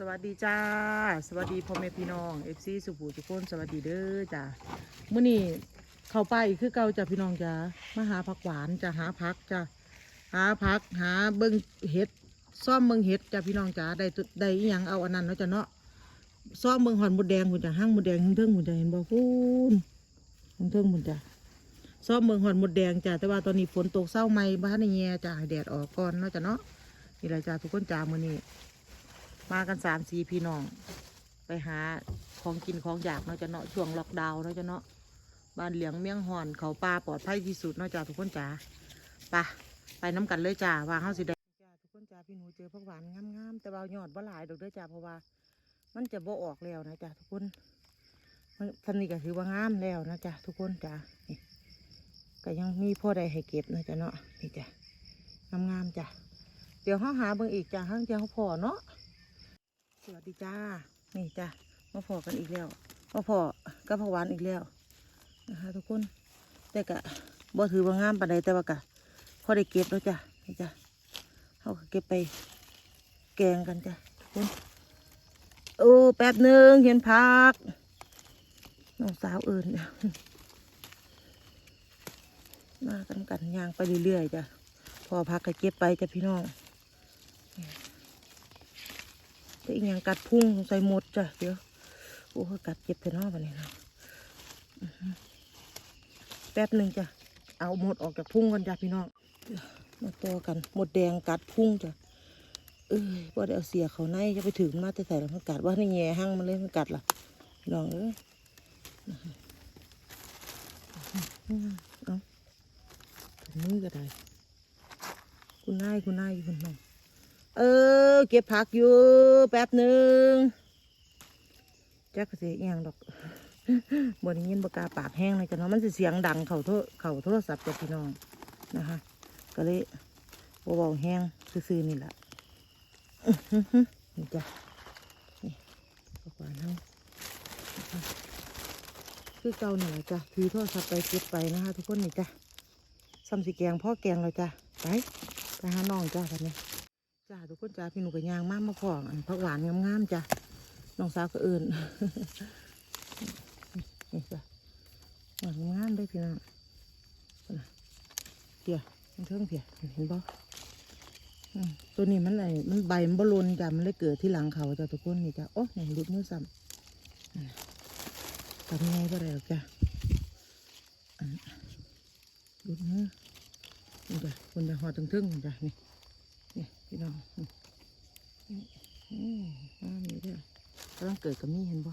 สวัสดีจ้า สวัสดีพ่อแม่พี่น้องเอฟซีสุภูทุกคนสวัสดีเด้อจ้ามื่อนี้เข้าไปคือเก่าจ้าพี่น้องจ้ามาหาผักหวานจ้าหาผักจ้าหาผักหาเบิ้งเห็ดซ่อมเบิ้งเห็ดจ้าพี่น้องจ้าได้ตุได้อีหยังเอาอันนั้นเนาะจ้าเนาะซ่อมเบิ้งหอนหมดแดงหุ่นจ้าห้างหมดแดงเทิงหุ่นจ้าเห็นบ่พูนเทิงหุ่นจ้าซ่อมเบิ้งหอนหมดแดงจ้าแต่ว่าตอนนี้ฝนตกเศร้าไหมบ้านในแง่จ้าให้แดดออกก่อนเนาะจ้าเนาะนี่แหละจ้าทุกคนจ้ามื่อนี้ มากันสามสี่พี่น้อง ไปหาของกินของอยากเนาะจะเนาะช่วงล็อกดาวน์เนาะจะเนาะบ้านเหลียงเมี่ยงหอนเขาปลาปลอดภัยที่สุดเนาะจ้าทุกคนจ้าไปไปน้ำกันเลยจ้าว่าเฮาสิได้จ้าทุกคนจ้าพี่หนูเจอผักหวานงามๆแต่ว่ายอดบ่หลายดอกเด้อจ้าเพราะว่า มันจะบ่ออกแล้วนะจ้าทุกคนมันทันนี้ก็ถือว่างามแล้วนะจ้าทุกคนจ้าก็ยังมีพ่อใดให้เก็บนะจ้าเนาะนี่จ้างามๆจ้าเดี๋ยวเฮาหาเบิ่งอีกจ้าห้างเจ้าพอเนาะ สวัสดีจ้า นี่จ้ามาพอกันอีกแล้วมาพอกับผักหวานอีกแล้วนะคะทุกคนแต่กะบ่ถือว่างามปานใดแต่ว่ากะพอได้เก็บแล้วจ้ะนี่จ้ะเขาเก็บไปแกงกันจ้ะทุกคนโอ้แป๊บหนึ่งเห็นพักน้องสาวเอิญมากันกันย่างไปเรื่อยๆจ้ะพอพักก็เก็บไปจ้ะพี่น้อง แต่อีกอย่างกัดพุ่งใส่หมดจ้ะเดี๋ยวโอ้กัดเจ็บแต่นอกวันนี้นะแป๊บหนึ่งจ้ะเอาหมดออกจากพุ่งกันจ้ะพี่น้องมาตัวกันหมดแดงกัดพุ่งจ้ะเอ้ยว่ได้เอาเสียเขาในจะไปถึงมาแต่ใส่แล้วมันกัดว่าในแง่หั่งมันเลยมันกัดล่ะพี่น้องเอ้ยอื้อเอาถุงมือก็ได้คุณนายคุณนายอยู่คุณน้อง เออ เก็บผักอยู่แป๊บหนึ่งแจ๊กก็สิอย่างดอกบนยินบกาปากแห้งเลยกันเนาะมันสิเสียงดังเข่าโทรเข่าโทรศัพท์จากพี่น้องนะคะ ก็เลยเบาๆแห้งซื่อๆนี่แหละอื้อหือหือนี่จ้ะนี่ก็กว่านั่งคือเก่านี่แหละจ้ะถือโทรศัพท์ไปเก็บไปนะคะ ทุกคนนี่จ้ะซ้ำสีแกงพ่อแกงเลยจ้ะไปไปหาน้องจ้ะกันนี้ จ้าทุกคนจ้าพี่หนูกับยางมากมาพออันผักหวานงามๆจ้ะน้องสาวก็เอื่นนี่จ้ะหวานงามเลยพี่น้องน่ะเพียมันเทิงเพียเห็นบ่อืมตัวนี้มันอะไรมันใบมันบลนจ้ะมันเลยเกิดที่หลังเขาจ้ะทุกคนนี่จ้ะโอ้ยหลุดมือซ้ำนั่นน่ะทำไงก็ได้หรอกจ้ะอันหลุดมือนี่จ้ะคนจะหอดถึงๆนี่จ้ะนี่นี่ พี่น้องอือนี่เด้อกำลังเกิดกับมีเห็นบ่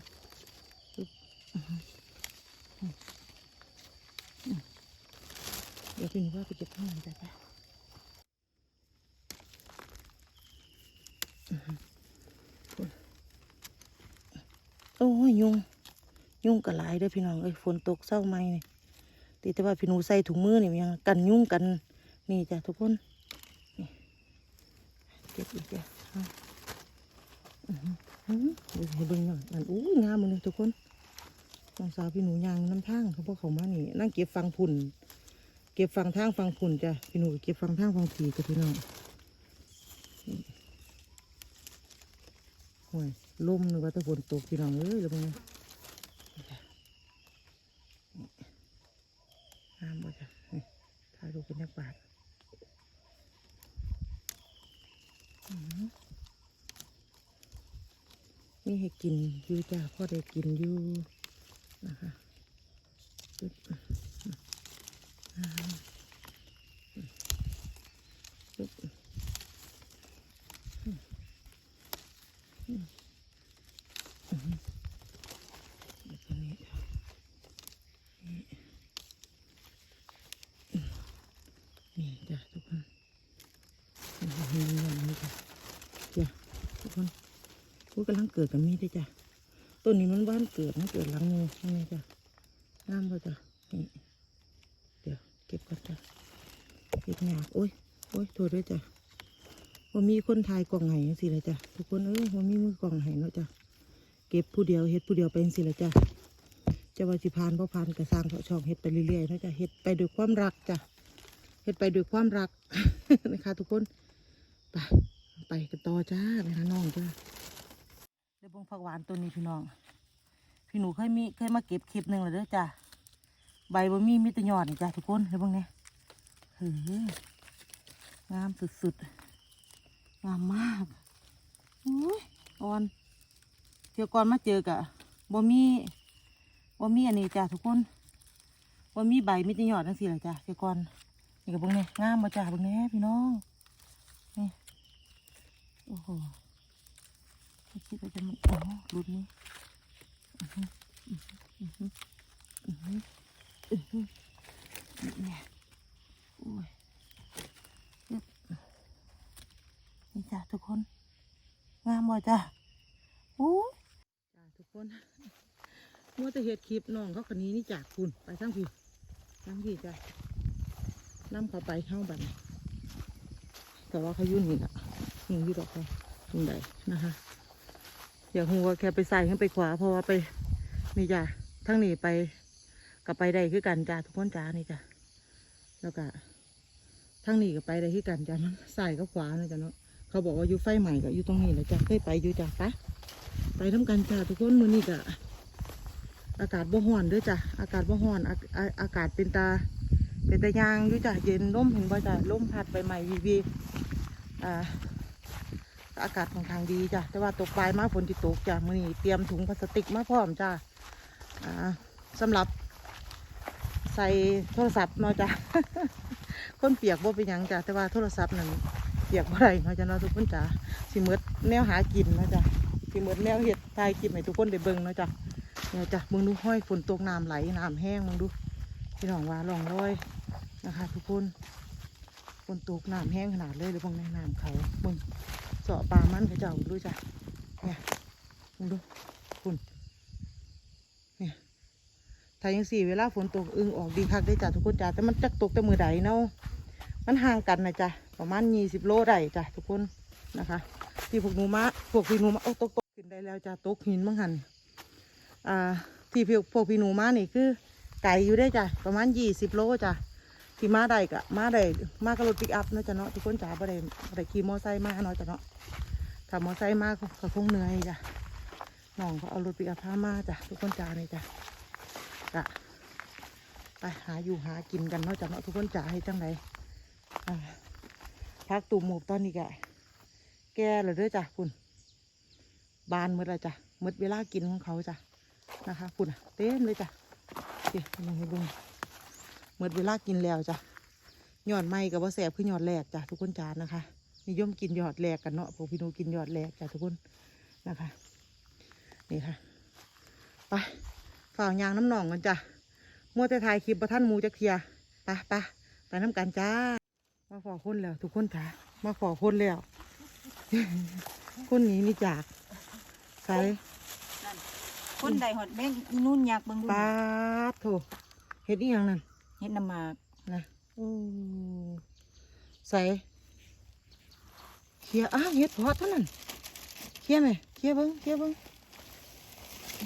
ปึ๊บอื้อหืออืมเดี๋ยวพี่หนูว่าไปเก็บข้างในจ้ะจ้ะโอ้ยยุงยุงกระหลายเด้อพี่น้องเอ้ยฝนตกเศร้าไหมนี่ตีแต่ว่าพี่หนูใส่ถุงมือนี่ยังกันยุงกันนี่จ้ะทุกคน เก็บอีกจ้ะเอาอื้อหืออื้อหือให้เบิ่งห น่อยมันอู้งามหมดเลยทุกคนน้องสาวพี่หนูยางน้ำทางเขาบอกเขามานี่นั่งเก็บฟังผุ่นเก็บฟังทางฟังผุ่นจ้ะพี่หนูเก็บฟังทางฟังผีจ้ะพี่น้องนี่โอ้ยลมนึกว่าตะฝนตกพี่น้องเอ้ยแล้วมึงนี่จ้ะนี่งามบ่จ้ะถ่ายรูปเป็นนักบาท มีให้ กินอยู่จ้าพ่อได้กินอยู่นะคะปึ๊บอ่าปึ๊บอืมอืมอืมแล้วก็นี่จ้ะนี่อืมนี่จ้ะทุกคนนี่นี่นี่จ้ะจ้ะทุกคน พูด เกิดกับมีด้วยจ้ะต้นนี้มันบ้านเกิดมันเกิดหลังงูใช่ไหมจ้ะน้ำป่ะจ้ะนี่เดี๋ยวเก็บก่อนจ้ะเก็บหยากโอ้ยโอ้ยโทษด้วยจ้ะว่ามีคนถ่ายกล่องไห้สิเลยจ้ะทุกคนเอ้ยว่ามีมือกล่องไห้เนาะจ้ะเก็บผู้เดียวเฮ็ดผู้เดียวไปสิเลยจ้ะจะว่าสิพานเพราะพานกระสร้างเถาะช่องเฮ็ดไปเรื่อยๆเนาะจ้ะเฮ็ดไปด้วยความรักจ้ะเฮ็ดไปด้วยความรักนะคะ ทุกคนไปไปกันต่อจ้าไปหาน้องจ้า ดี๋ยวบงผักหวานตัวนี้พี่น้อง พี่หนูเคยมีเคยมาเก็บคลิปหนึ่งแล้วเด้อจ้ะ ใบบ่มีมีแต่ยอดนี่จ้ะทุกคนเดี๋ยวบงเนี่ยเฮ้ยงามสุดๆ งามมากอุ้ยอ่อนเที่ยวก่อนมาเจอกะบ่มีบ่มีอันนี้จ้ะทุกคนบ่มีใบมีแต่ยอดจังซี่แหละจ้ะเที่ยวก่อนนี่ก็เบิ่งเนี่ยงามบ่จ้ะบงเนี่ยพี่น้อง นี่ โอ้โห คิดว่าจะมันโอ้รุดนี้อื้อหืออือหืออือหืออือหือเนี่ยโอ้ยนี่จ้ะทุกคน งามบ่จ้ะโอ้จ้ะทุกคนมัวแต่เห็ดคลิปน้องเขาคนนี้นี่จากคุณไปทั้งพี่ทั้งพี่จ้ะนำเขาไปเข้าบัดนแต่ว่าเขายุ่นนี่ละนี่ยู่ดอกเขาตรงใดนะคะ อย่าหัวแค่ไปใส่ขึ้นไปขวา เพราะว่าไปนี่จ้ะทั้งนี้ไปกับไปได้คือกันจ้ะทุกคนจ้านี่จ้ะแล้วก็ทั้งนี้ก็ไปได้คือกันจ้ะมันใส่กับขวานะจ้ะเนาะเขาบอกว่าอยู่ไฟใหม่ก็อยู่ตรงนี้แหละจ้ะเคยไปอยู่จ้ะไปไปทำกันจ้ะทุกคนมือนี้ก็อากาศบ่ร้อนด้วยจ้ะอากาศบ่ร้อนอาอาอากาศเป็นตาเป็นตายางอยู่จ้ะเย็นลมเห็นบ่จ้ะลมพัดใบใหม่วีวีอ่า อากาศค่อนข้างดีจ้ะแต่ว่าตกปลายมาฝนจิตกจ้ะมือนี้เตรียมถุงพลาสติกมาพร้อมจ้ะอ่าสำหรับ ใส่โทรศัพท์เนาะจ้ะ คนเปียกบ่เป็นหยังจ้ะแต่ว่าโทรศัพท์นั่นเปียกบ่ได้เนาะจ้ะเนาะทุกคนจ้ะสิหมดแนวหากินเนาะจ้ะสิหมดแนวเห็ดถ่ายคลิปให้ทุกคนได้เบิ่งเนาะจ้ะเนี่ยจ้ะมึงดูห้อยฝนตกน้ำไหลน้ำแห้งมึงดูพี่น้องว่าลองร้อยนะคะ ทุกคนฝนตกน้ำแห้งขนาดเลยหรือพวกในน้ำเขาเบิ่ง สาะปลามันเขาเจ้าดูจ้ะเนี่ยมึงดูคุณเนี่ยถ้ายังสี่เวลาฝนตกอึงออกดีคักได้จ้ะทุกคนจ้ะแต่มันจักตกแต่มือใดเนาะมันห่างกันนะจ้ะประมาณยี่สิบโลได้จ้ะทุกคนนะคะ ที่พวกหนูมาพวกพี่หนูมาโอ้ตกตกขึ้นได้แล้วจ้ะตกหินบ้างหันอ่าที่พวกพวกพี่หนูมานี่คือไก่อยู่ได้จ้ะประมาณยี่สิบโลจ้ะ ที่มาได้กะมาได้มากับรถปิกอัพนะจ้ะเนาะทุกคนจ๋าบ่ได้บ่ได้ขี่มอไซค์มาเนาะจ้ะเนาะถ้ามอไซค์มาก็คงเหนื่อยจ้ะน้องเขาเอารถปิกอัพพามาจ้ะทุกคนจ๋านี่จ้ะกะไปหาอยู่หากินกันเนาะจ้ะเนาะทุกคนจ๋าให้จังไดอ่าพักตูหมูกตอนนี้กะแก่แล้วเด้อจ้ะคุณบานหมดแล้วจ้ะหมดเวลากินของเขาจ้ะนะคะคุณเต็มเลยจ้ะเดี๋ยวลองให้เบิ่ง เมื่อเวลากินแล้วจ้ะยอดไม้กับว่าแสบคือยอดแหลกจ้ะทุกคนจานนะคะนิยมกินยอดแหลกกันเนาะพวกพี่หนูกินยอดแหลกจ้ะทุกคนนะคะนี่ค่ะไปฝ่าวยางน้ำหนองกันจ้ะมัวแต่ถ่ายคลิปประท่านหมูจักเทียไปไปไปน้ำกันจ้า มาขอคนแล้ว ทุกคนจ้ามาขอคนแล้วคนนี้นี่จากใส่คนใดหอดแม่งอีนุ่นอยากเบิ่งดูปาดโถเฮ็ดอีหยังนั่น เฮ็ดน้ำหมากนะโอ้ใส่เคี่ยอ้าวเฮ็ดเพอเท่านั้นเคี่ยไหมเคี่ยเบิ้งเคี่ยเบิ้ง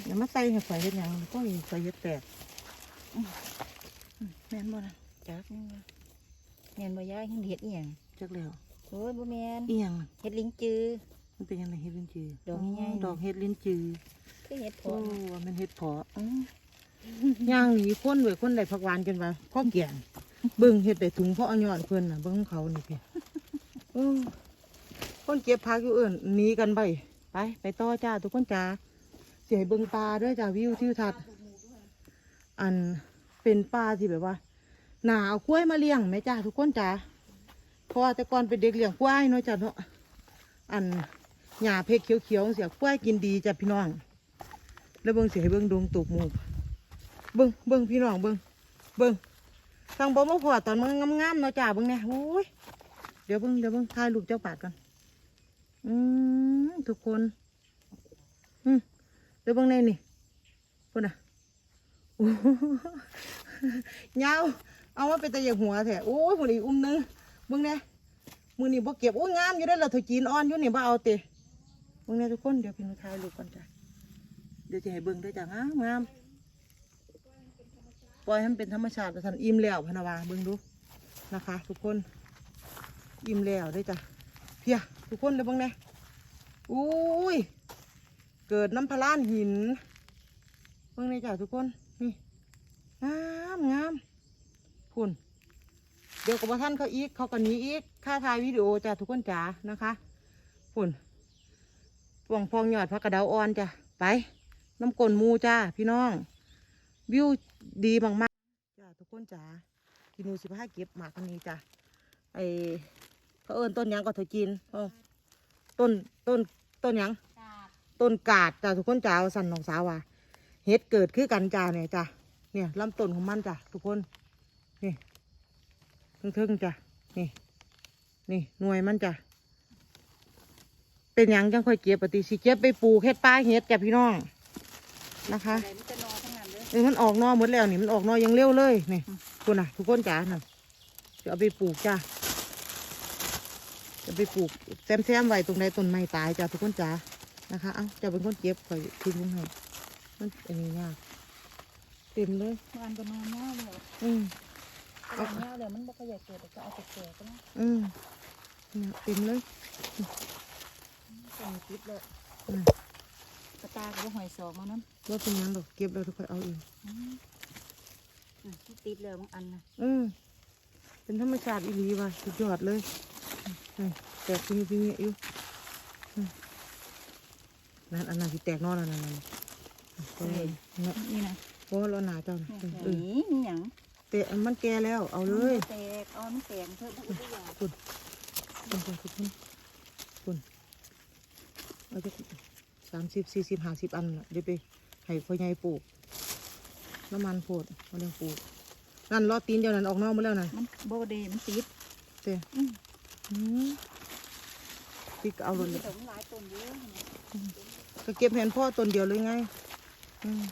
เดี๋ยวมาใส่ให้ไฟเฮ็ดหยังก็อีไฟเฮ็ดแตกอื้ออื้อแม่นบ่นะจักนี่แม่นบ่ยายเฮ็ดเฮ็ดอีหยังจักแล้วโอ้ยบ่แม่นอีหยังน่ะเฮ็ดลิงจือมันเป็นยังไงเฮ็ดลิ้นจือดอกใหญ่ๆดอกเฮ็ดลิ้นจือคือเฮ็ดพโอ้อว่ามันเฮ็ดเพออือ ย่างหนีคนเว้ยคนได้ผักหวานกันว่าพ่อแก่นเบิ่งเฮ็ดได้ถุงพราะเอายอนเพิ่นน่ะเบิ่งเขานี่พี่โอ้คนเก็บผักอยู่เอื่นหนีกันไปไป ไปต่อจ้าทุกคนจ้าเสิให้เบิ่งปลาด้วยจ้าวิวทิวทัศน์อันเป็นปลาที่แบบว่าหนาเอากล้วยมาเลี้ยงแม่จ้าทุกคนจ้าเพราะว่าแต่ก่อนเป็นเด็กเลี้ยงกล้วยเนาะจ้าเนาะอันหญ้าเพกเขียวๆเสียกล้วยกินดีจ้ะพี่น้อง แล้วเบิ่งสิให้เบิ่งดวงตกหมูก เบิ้งเบิ้งพี่น้องเบิ้งเบิ้งทางบ่มาพอตอนมันงามๆเนาะจ้าเบิ้งเนี่ยโอ้ยเดี๋ยวเบิ้งเดี๋ยวเบิ้งถ่ายรูปเจ้าปาดก่อนอืมทุกคนอืมเดี๋ยวเบิ้งในนี่คนน่ะโอ้โหยาวเอามาเป็นตะยางหัวแท้โอ้ยคนอีกอุ้มหนึงเบิ้งเนี่ยมือนี่บ่เก็บโอ้ยงามอยู่ได้อละเถอจีนอ่อนอยู่นี่บ่เอาเตะเบิ้งเนี่ยทุกคนเดี๋ยวพี่หนูถ่ายรูปก่อนจ้ะเดี๋ยวจะให้เบิ้งด้จ้ะงามงาม ปล่อยให้มันเป็นธรรมชาติแต่ทันอิ่มแล้วพนาวาเบิ่งดูนะคะ ทุกคนอิ่มแล้วได้จ้ะเพียทุกคนเลยเบิ่งแน่อุ้ยเกิดน้ำพะลานหินเบิ่งในจ้ะทุกคนนี่งามงามพุ่นเดี๋ยวกับท่านเขาอีกเขาก็หนีอีกค่าถ่ายวิดีโอจ้ะทุกคนจ๋านะคะพุ่นปวงพองหยอดพระกระเดาอ่อนจ้ะไปน้ำกลนมูจ้าพี่น้อง วิวดีมากๆจ้าทุกคนจ๋ากินนูสิบห้าเก็บหมากอันนี้จ้ะไอเขาเอิญต้นหยังก็เธอกินเออต้นต้นต้นหยังกาดต้นกาดจ้ะทุกคนจ๋าเอาสั่นน้องสาวว่าเฮ็ดเกิดคือกันจ้าเนี่ยจ้ะเนี่ยลำต้นของมันจ้ะทุกคนนี่ทึ่งๆจ้ะนี่นี่หน่วยมันจ้ะเป็นหยังจังค่อยเก็บปฏิสิเก็บไปปลูกเฮ็ดป้าเฮ็ดจ้ะพี่น้องนะคะ อะไรมันจะนอทั้งนั้นเลยเออมันออกนอหมดแล้วนี่มันออกนอยังเร็วเลยนี่คุณน่ะ ทุกคนจ๋าน่ะจะเอาไปปลูกจ้าจะไปปลูกแซมๆไว้ตรงใดต้นไม้ตายจ้าทุกคนจ๋านะคะเอ้าจะเป็นคนเก็บคอยทิ้งมันให้มันอันนี้ยากเต็มเลยวันก็นอนเน่าเลยอืมนอนเน่าเลยมันบ่ขยับเกิดแต่ก็เอาแต่เกิดก็นะอืมเนี่ยเต็มเลยส่งคลิปเลยอืม กระตากับหอยสองมานั้นว่าเป็นหยังดอกเก็บแล้วทุกคนเอาเองอืมอืมที่ติดเลยบางอันนะอืมเป็นธรรมชาติอีหลีว่ะสุดยอดเลยอืมแตกทีนี้ทีนี้อยู่อืมนั่นอันนั้นที่แตกนอนแล้วนั่นนั่นเออเนาะนี่นะเพราะว่าเราหนาเจ้าน่ะเนี่ยเออนี่มีหยังเตะมันแก่แล้วเอาเลยแตกเอามันแตกเถอะบุ้ยคุณคุณคุณคุณคุณเอาจะ สามสิบสี่สิบห้าสิบอันน่ะเดี๋ยวไปให้พ่อใหญ่ปลูก น้ำมันโพดมาเลี้ยงปลูก นั่นลอดตีนเจ้านั่นออกนอกมาแล้วนั่นมันโบเดมันติดเตะอืมอืมติ๊กเอาเลยมันหลายต้นเยอะนะก็เก็บเห็นพ่อต้นเดียวเลยไงอืม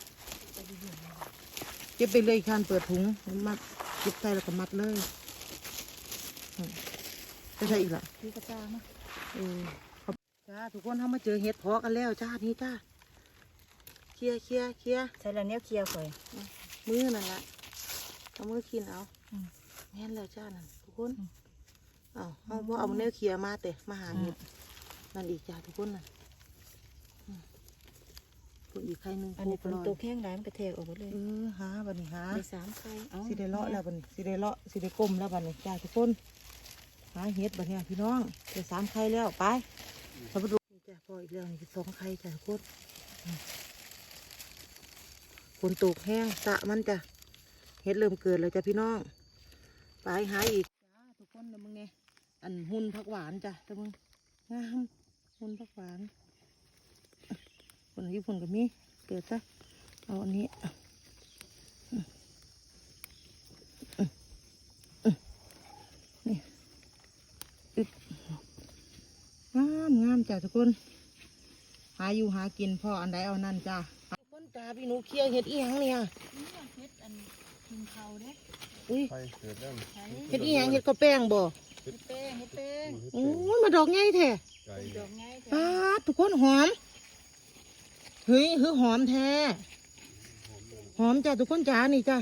เก็บไปเลยคานเปิดถุงมัดเก็บใส่แล้วก็มัดเลยอืมจะใช่อีกละคือกระจานะเออขอบ จ้าทุกคนเขามาเจอเห็ดเพาะกันแล้วจ้านี่จ้าเคลียร์เคลียร์เคลียร์ใส่แล้วเนี้ยเคลียร์ข่อยมือนั่นละเอามือกินเอาอืมแม่นแล้วจ้านั่นทุกคนอืมเอาเอาบ่เอาเนื้อเคลียร์มาแต่มาหาเห็ดนั่นอีกจ้าทุกคนน่ะอืมคนอีกใครหนึ่งอันนี้โคฝนลอยตกแห้งหลายมันกระแทกออกหมดเลยเออหาบันนี้หาได้สามไข่เอาสิได้เลาะแล้วบันนี้สิได้เลาะสิได้กลมแล้วบันนี้จ้าทุกคนหาเห็ดบันนี้พี่น้องได้สามไข่แล้วไป เราไปดูจ้าพออีกแล้วนี่คือสองไข่จ้าทุกคนอืมฝนตกแห้งสะมันจ้ะเห็ดเริ่มเกิดแล้วจ้ะพี่น้องไปหายอีกจ้าทุกคนนะมึงเนี่ยอันหุ่นผักหวานจ้ะแต่มึงงามหุ่นผักหวานคนญี่ปุ่นก็มีเกิดจ้ะเอาอันนี้ งามงามจ้ะทุกคน หาอยู่หากินพ่ออันใดเอานั่นจ้ะทุกคนจ้าพี่หนูเคลียร์เห็ดอีหยังเนี่ยเฮ็ดอันกินเขาเด้อุ้ยไปเกิดแล้วเห็ดอีหยังเห็ดกระแป้งบ่เฮ็ดแป้งเฮ็ดแป้งโอ้ยมาดอกใหญ่แท้ไก่ดอกง่ายป้าดทุกคนหอมเฮ้ยคือหอมแท้หอมจ้ะทุกคนจ้านี่จ้ะ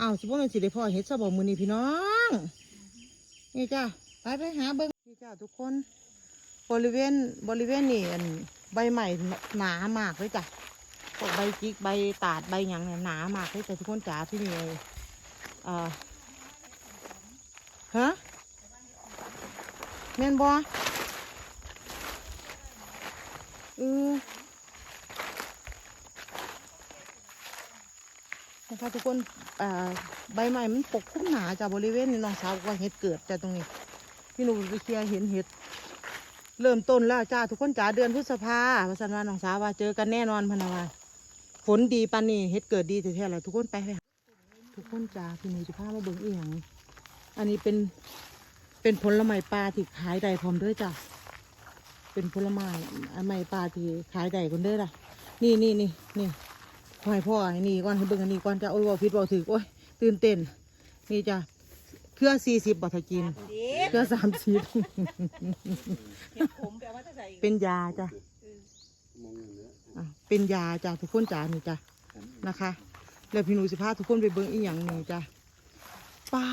อ้าวสิบ่แมันสิได้พ่อเห็ดซะบ่มื้อนี้พี่น้อง นี่จ้ะไปไปหาเบิ่งนี่จ้ะทุกคน บริเวณบริเวณนี่ใบใหม่หนามากเลยจ้ะพวกใบจิกใบตาดใบหยังเนี่ยหนามากเลยจ้ะทุกคนจ๋าที่นี่เอ่อฮะแม่นบ่เออนะคะทุกคนอ่าใบใหม่มันปกคลุมหนาจ้ะบริเวณนี้น้องสาวกว่าเห็ดเกิดจ้ะตรงนี้ พี่หนูไปเคลียร์เห็นเห็ด เริ่มต้นแล้วจ้าทุกคนจ๋าเดือนพฤษภาพสันวาน้องสาวว่าเจอกันแน่นอนพะนาวาฝนดีปันนี่เฮ็ดเกิดดีแต่แท้ๆเลยทุกคนไปไปหาทุกคนจ๋าพี่หนูจะพามาเบิ่งอีหยังอันนี้เป็นเป็นผลไม้ปลาที่ขายได้พร้อมด้วยจ้ะเป็นผลไม้อันไม้ปลาที่ขายได้คนเด้อล่ะ นี่นี่นี่นี่ขอให้พ่อให้นี่ก่อนให้เบิ่งอันนี้ก่อนจ้ะโอ้ยบอกผิดบอกถือโอ้ยตื่นเต้นนี่จ้ะเครือสี่สิบบาทกินด็ก เครือสามสิบเฮ็ดผมแปลว่าจะใส่เป็นยาจ้ะมองอย่างเนี้ยอะเป็นยาจ้ะทุกคนจ้านี่จ้ะนะคะแล้วพี่หนูสิพาทุกคนไปเบิ่งอีหยังนี่จ้ะป้า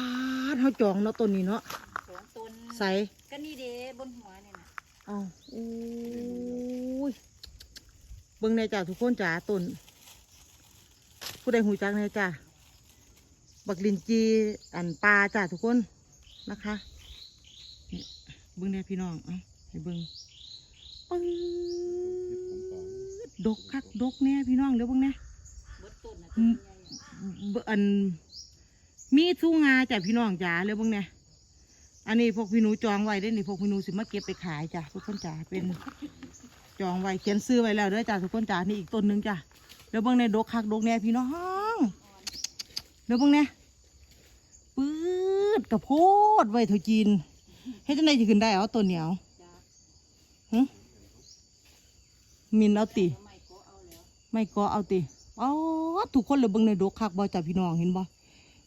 ดเขาจองเนาะต้นนี้เนาะสองต้นใส่ก็นี่เด้บนหัวนี่น่ะเอาอู้ยบิ่งในจ้าทุกคนจ้าต้นผู้ใดหูจักในจ้าบักลินจีอันปลาจ้าทุกคนนะคะนี่ เบิ่งในพี่น้องเอะให้เบิ่งปึ๊ดดกคักดกแน่พี่น้องเดี๋ยวเบิ่งแน่เบิดต้นน่ะอืมเบิ่งอันมีทุ่งงาจ้ะพี่น้องจ๋าเดี๋ยวเบิ่งแน่อันนี้พวกพี่หนูจองไว้ได้อนี่พวกพี่หนูสิมาเก็บไปขายจ้ะทุกคนจ๋าเป็นจองไว้เขียนซื้อไว้แล้วเด้อจ้าทุกคนจ้านี่อีกต้นหนึงจ้าเดี๋ยวเบิ่งในดกคักดกแน่พี่น้องเดี๋ยวเบิ่งแน่ปื๊ดกระโพดไว้เถาจีน เฮ็ดจังไดจะขึ้นได้เอาต้นเหนียวจ้าหึมินเอาติทำไมก็เอาแล้วไม่ก็เอาติอ๋อทุกคนเลยเบิ่งในดกคักบ่จ้าพี่น้องเห็นบ่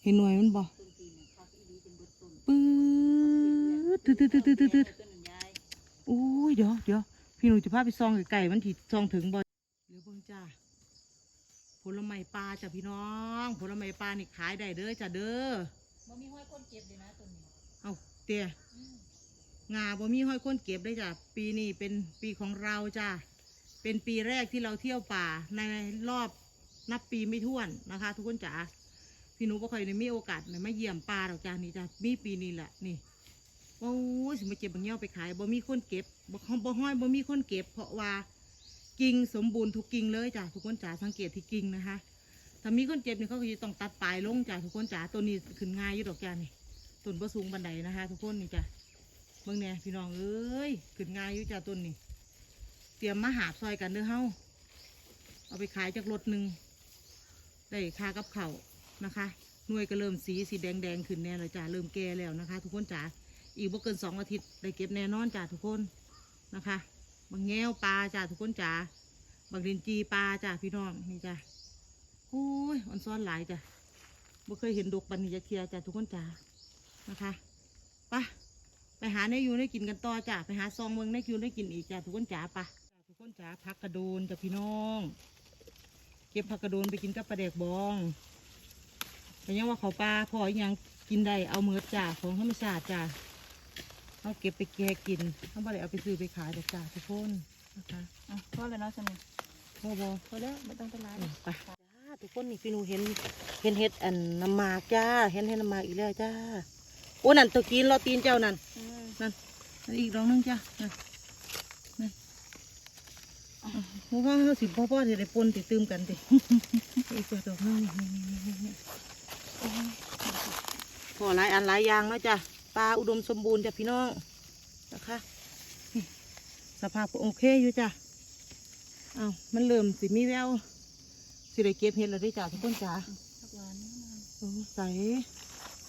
เห็นหน่วยมันบ่ต้นปีน่ะคักอีหลีเป็นเบิดต้นปื๊ดตึ๊ดตึ๊ดตึ๊ดตึ๊ดตึ๊ดตึ๊ดต้นนั้นยายโอ้ยเดี๋ยวเดี๋ยวพี่หนูจะพาไปซองไก่ๆมันถีซองถึงบ่เดี๋ยวเบิ่งจ้าผลไม้ปลาจ้ะพี่น้อง ผลไม้ปลานี่ขายได้เด้อจ้ะเด้อบ่มีห้อยคนเก็บเลยนะต้นนี้ เอา เตี้ยงาบ่มีห้อยคนเก็บได้จ้ะ ปีนี้เป็นปีของเราจ้ะ เป็นปีแรกที่เราเที่ยวป่าในรอบนับปีไม่ถ้วนนะคะ ทุกคนจ๋า พี่หนูบ่ค่อยได้มีโอกาสได้มาเยี่ยมป่าดอกจ้านี่จ้ะ มีปีนี้แหละนี่โอ้ยสิมาเก็บบางเงี้ยวไปขายบ่มีคนเก็บบ่ห้องบ่ห้อยบ่มีคนเก็บ เพราะว่ากิ่งสมบูรณ์ทุกกิ่งเลยจ้ะทุกคนจ๋าสังเกตที่กิ่งนะคะถ้ามีคนเก็บนี่เขาก็จะต้องตัดปลายลงจ้ะทุกคนจ๋าตัวนี้ขึ้นง่ายอยู่ดอกจ้านี่ ต้นบ่สูงบันไดนะคะ ทุกคนนี่จ้ะเบิ่งแน่พี่น้องเอ้ยขึ้นง่ายอยู่จ้ะต้นนี้เตรียมมาหาบซอยกันเด้อเฮาเอาไปขายจากรถหนึ่งได้ค่ากับเขานะคะหน่วยก็เริ่มสีสีแดงแดงๆขึ้นแน่เลยจ้ะเริ่มแก่แล้วนะคะ ทุกคนจ๋าอีกบ่เกินสองอาทิตย์ได้เก็บแน่นอนจ้าทุกคนนะคะบางแง้วปลาจ้าทุกคนจ้าบางดินจีปลาจ้าพี่น้องนี่จ้าโอ้ยอ่อนซ้อนหลายจ้ะบ่เคยเห็นดกบันนี้จะเคลียจ้าทุกคนจ้า นะคะไปะไปหาในอยู่ในกินกันต่อจ้าไปหาซองเมืองในอยู่ในกินอีกจ้าทุกคนจ้าไปะจ้าทุกคนจ้าพักกระโดนจ้าพี่น้อง เก็บผักกระโดนไปกินกับปลาแดกบองเป็นยังว่าเขาปลาพออีหยังกินได้เอาเมือจ้าของธรรมชาติจ้าเอาเก็บไปแกกินเขาบ่ได้เอาไปซื้อไปขายดอกจ้าทุกคนนะคะอะพอแล้วเนาะสนุกพอบอพอแล้วไม่ต้องไปร้านเออไปจ้าทุกคนนี่พี่หนูเห็นเห็นเห็ดอันน้ำหมากจ้า เห็นเห็ดน้ำหมากอีกแล้วจ้า โอ้นั่นตัวกินรอตีนเจ้านั่นนั่นอันอีกดอกหนึงจ้านั่นนั่นเอาเพราะว่าเขาสิพ่อพ่อจะได้ปนติดตืมกันติอีกตัวดอกหนึงนี่นี่นี่นี่นี่โอ้ยพอหลายอันหลายอย่างแล้วจ้ะปลาอุดมสมบูรณ์จ้ะพี่น้องนะคะสภาพก็โอเคอยู่จ้ะเอาวมันเริ่มสิมีแววสิได้เก็บเห็ดแล้วเด้อจ้ะทุกคนจ้ะผักหวานนี่มันโอ้ใส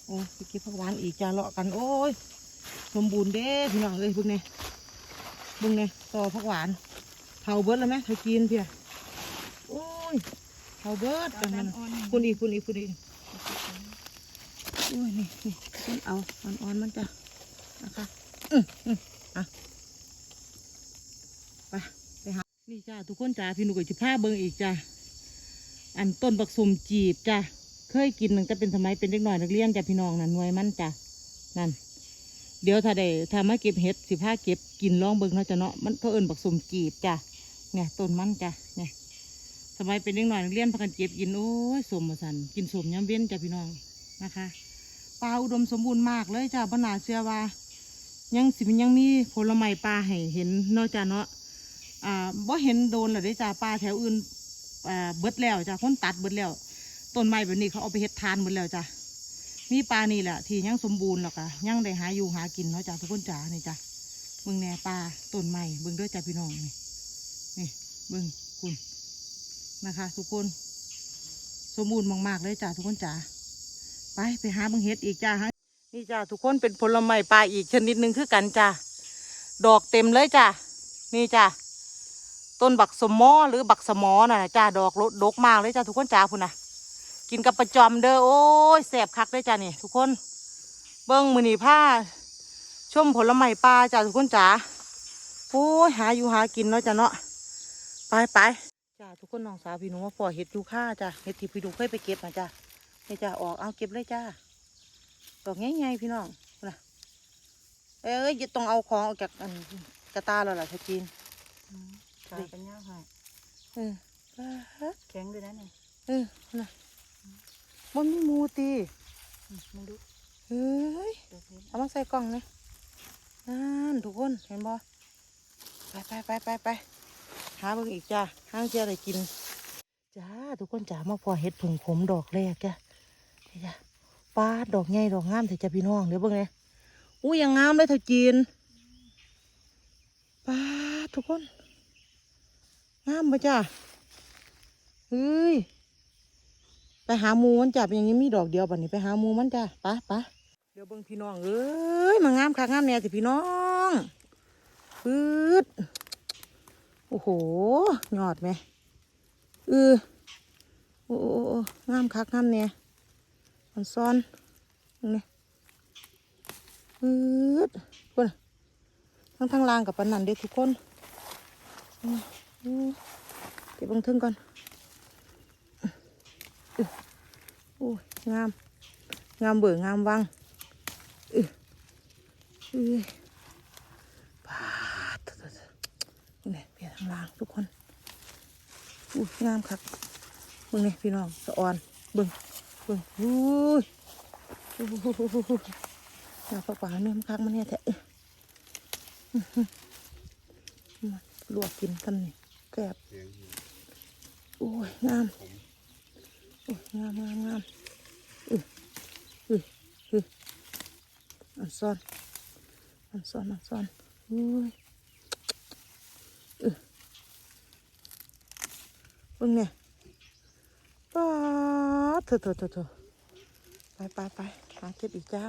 โอ้สิเก็บผักหวานอีกจ้ะเลาะกันโอ้ยสมบูรณ์เด้พี่น้องเอ้ยเบิ่งเนี่ยเบิ่งเนี่ยต่อผักหวานเผาเบิดแล้วไหมเผากินเพียโอ้ยเผาเบิดกันนั่นน่ะอ่อนๆคุณอีกคุณอีกคุณอีกโอ้ยนี่นี่คุณเอาอ่อนๆมันจ้ะนะคะอืมอืมอะไปไปหานี่จ้าทุกคนจ้าพี่หนูก็จะพาเบิ่งอีกจ้าอันต้นบักสมจีบจ้า เคยกินตั้งแต่เป็นสมัยเป็นเด็กหน่อยนักเรียนจ้าพี่น้องนั่นหน่วยมันจ้านั่น เดี๋ยวถ้าได้ถ้ามาเก็บเห็ดสิพาเก็บกินลองเบิ่งเนาะจ้ะเนาะมันเขาเอิ้นบักสมจีบจ้าเนี่ยต้นมันจ้าเนี่ยสมัยเป็นเด็กหน่อยนักเรียนพากันเก็บกินโอ้ยสมมาสันกินสมย้ำเว้นจ้าพี่น้องนะคะปลาอุดมสมบูรณ์มากเลยจ้าบรรณาเชื่อว่า ยังสิมันยังมีผลไม้ปลาให้เห็นเนาะจ้าเนาะอ่าบ่เห็นโดนหรอได้จ้าปลาแถวอื่นอ่าเบิดแล้วจ้าคนตัดเบิดแล้ว ต้นไม้แบบนี้เขาเอาไปเฮ็ดทานหมดแล้วจ้ามีปลานี่แหละที่ยังสมบูรณ์หรอกอะยังได้หาอยู่หากินเนาะจ้าทุกคนจ้านี่จ้าเบิ่งแหน่ปลาต้นไม้เบิ่งด้วยจ้าพี่น้องนี่นี่เบิ่งคุณนะคะ ทุกคน สมบูรณ์มากๆเลยจ้าทุกคนจ้าไปไปหาเบิ่งเฮ็ดอีกจ้าฮะนี่จ้าทุกคนเป็นผลไม้ปลาอีกชนิดหนึ่งคือกันจ้าดอกเต็มเลยจ้านี่จ้ะต้นบักสมอหรือบักสมอน่ะจ้าดอกรดดกมากเลยจ้าทุกคนจ้าพุ่นนะ กินกับประจอมเด้อโอ้ยแสบคักเลยจ้านี่ทุกคน เบิ้งมือนีผ้าชมผลไม้ปลาจ้าทุกคนจ้าโอ้ยหาอยู่หากินเนาะจ้าเนาะไปไปจ้าทุกคนน้องสาวพี่หนูมาปล่อยเห็ดยูค่าจ้าเห็ดที่พี่ดูเคยไปเก็บนะจ้านี่จ้าออกเอาเก็บเลยจ้าดอกง่ายๆพี่น้องพุ่นนะเอ้ยอย่าต้องเอาของออกจากอันกระตาเราล่ะชาจีนขายกันยากค่ะเออป๊าดแข็งด้วยนะเนี่ยเออน่ะ มันมีหมูตีอืมมึงดูเฮ้ยดอกนี้เอามาใส่กล่องเลยนั่นทุกคนเห็นบ่ไปไปไปไปไปหาเบิ่งอีกจ้าห้างเจ้าได้กินจ้าทุกคนจ๋ามาพอเห็ดผึ่งผมดอกแรกจ้ะนี่จ้ะป้าดดอกใหญ่ดอกงามเถอะจ้ะพี่น้องเดี๋ยวเบิ่งเลยอู้ยังงามเลยเถอะจีนป้าดทุกคนงามปะจ้าเฮ้ย ไปหาหมูมันจับอย่างนี้มีดอกเดียวป่ะนี่ไปหาหมูมันจ้ะปไปะเดี๋ยวเบิ่งพี่น้องเอ้ยมางามคักงามแน่สิพี่น้องปื๊ดโอ้โหยอดไหมเออโอ้โอ้โอ้งามคักงามเนี่ยมันซ้อนนี่อืดคนทั้งทางล่างกับปานนันเด็กทุกคนเก็บบังทึงก่อนอื้อ โอ้ยงาม งามเบื่องามวังเออเออปาดนี่เปลี่ยนทางล่างทุกคนอุ้ยงามครับเบิ่งนี่พี่น้องสะออนเบิ่งเบิ่งอุ้ยอุ้ยอยากปลาปลาเนื้อมันคักมันเนี่ยแท้ลวกกินกันนี่แกบอยู่โอ้ยงาม งามงามงามอืออืออืออันซ่อนอันซ่อนอันซ่อนอุ้ยอือเบิ่งเนี่ยป้าเถอะเถอะเถอะเถอะไปไปไปหาเก็บอีกจ้า